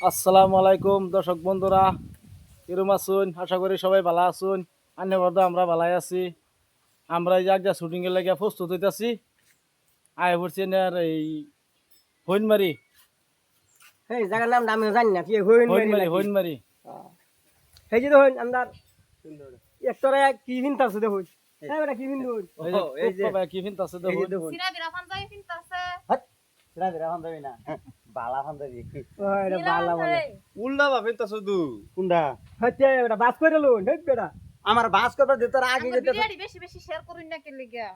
আসসালামু আলাইকুম দর্শক বন্ধুরা। কিরম আসুন আশা করি সবাই ভালো আসুন আন্যবাদ আমরা ভালাই আছি। আমরা এই জায়গা শুটিং এর লাগিয়া প্রস্তুত হইতাছি। আয় পড়ছি আর এই হইনমারি। এই জায়গার নাম আমিও জানি না কি হইন হইনমারি হইনমারি সেই যে দেখুন আমরা একটরে কি হিন্তা আছে দেখুন। এই বেটা কি হিন্দু এই যে এই যে- বাবা কি ফিনতাছে দেখুন। সিরা বিরা পাঞ্জাবি পিনতাছে বালা ফান্দাবি ওই রে বালা বালা উল্টা ভাবে তা শুধু? কোনটা হচ্ছে বেটা বাস করে লুন হেই বেটা। আমার বাস করবার যে আগে আগে যেতে বেশি বেশি শেয়ার করুন না কে লিগা?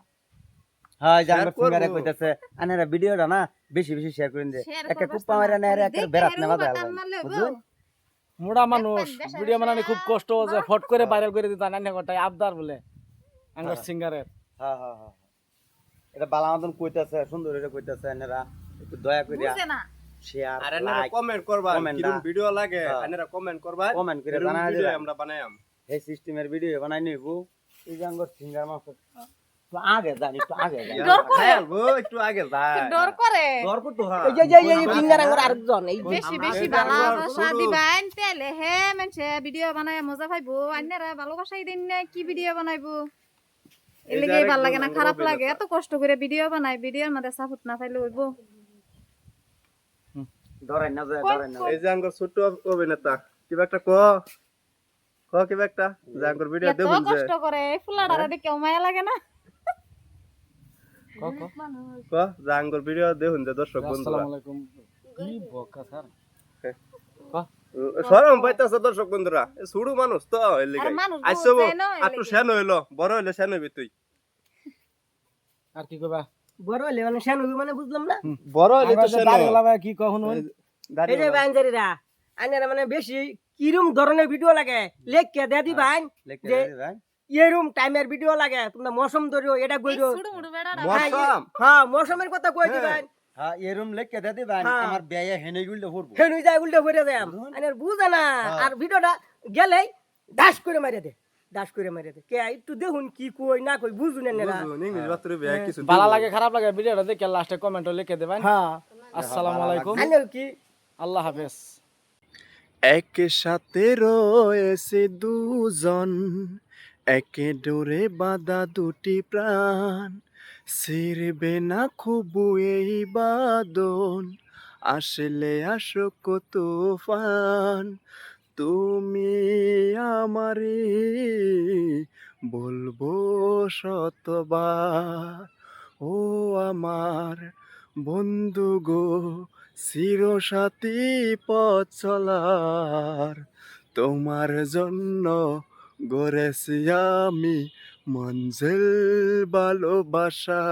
হ্যাঁ Share জাঙ্গা ফিঙ্গারে কইতাছে আনারা ভিডিওটা না বেশি বেশি শেয়ার করে দে। একটা কুপ্পা মারে না এর একটা বেরাত না বাদা বুঝুন মোড়া মানুষ ভিডিও বানানি খুব কষ্ট যে ফট করে ভাইরাল করে দিতা নান্য কটাই আবদার বলে আঙ্গার সিঙ্গারের। হ্যাঁ হ্যাঁ হ্যাঁ এটা বালা মতন কইতাছে সুন্দর এটা কইতাছে আনারা একটু দয়া করে না। শেয়ার আর এনারা কমেন্ট করবা দা। ভিডিও লাগে হ্যাঁ। এনারা কমেন্ট করবা কমেন্ট করে এরম জানা আমরা বানাইম এই সিস্টেমের ভিডিও বানাই নিব। এই জাঙ্গর ফিঙ্গার মাছ তো আগে জানি একটু আগে জানি। ডর করে? খায়াল একটু আগে যায়। ডর করে? দরকার তো হ্যাঁ? এই যে এই এই ফিঙ্গার আঙ্গুর আরেকজন এই বেশি বেশি ভালোবাসা শুরু- তেলে। হে মানুষে ভিডিও বানায় মজা পাইবো। আন্যারা ভালোবাসাই দিন না কি ভিডিও বানাইবো? এর ভালো লাগে না খারাপ লাগে। এত কষ্ট করে ভিডিও বানাই ভিডিওর মধ্যে সাপোর্ট না পাইলে হইব। ধরাই না যায় কোন- না এই যে আঙ্গর ছোট অভিনেতা কিবা একটা ক? ক কিবা একটা? যে আঙ্গর ভিডিও দেখুন যে। কষ্ট করে এই ফুলাডারে দেখে মায়া লাগে না? ক ক? ক? যে আঙ্গর ভিডিও দেখুন যে দর্শক বন্ধুরা। আসসালামু আলাইকুম কি বকা স্যার? সরম পাইতাছে দর্শক বন্ধুরা। সুড়ু মানুষ তো এর আটু। সেন হইল বড় হইলে সেন হইবি তুই। আর কি কইবা? বড় হলে মানে শ্যানু মানে বুঝলাম না? বড় তো কি কখন এই যে বাইঞ্জারিরা আইনারা মানে বেশি কিরম ধরনের ভিডিও লাগে? লেখকে দে দি ভাই যে- এরম টাইমের ভিডিও লাগে তোমরা মৌসুম ধরিও এটা কইরো। মশাম হ্যাঁ মৌসুমের কথা কই হ্যাঁ। এরম দে দি ভাই হ্যাঁ। আমার বেয়ে হেনে গুলতে পড়ব হেনু যায় বুঝে না আর ভিডিওটা গেলেই দাস করে মারে দে। দাস করে মারে দে। কে একটু দেখুন কি কই না কই বুঝুন বুঝুন ইংলিশ বাতরে বিয়া কিছু ভালো লাগে খারাপ লাগে ভিডিওটা দেখে লাস্টে কমেন্ট লিখে দেবেন। হ্যাঁ। আসসালামু আলাইকুম। কি? আল্লাহ হাফেজ। একে সাথে রয়েছে দুজন একে ডোরে বাঁধা দুটি প্রাণ। ছিড়বে না খুবু এই বাদন আসলে আসক তুফান। আমারে বলব শতবার, ও আমার বন্ধু গো চিরসাথী পথ চলার তোমার জন্য গড়েছি আমি মঞ্জিল ভালোবাসা।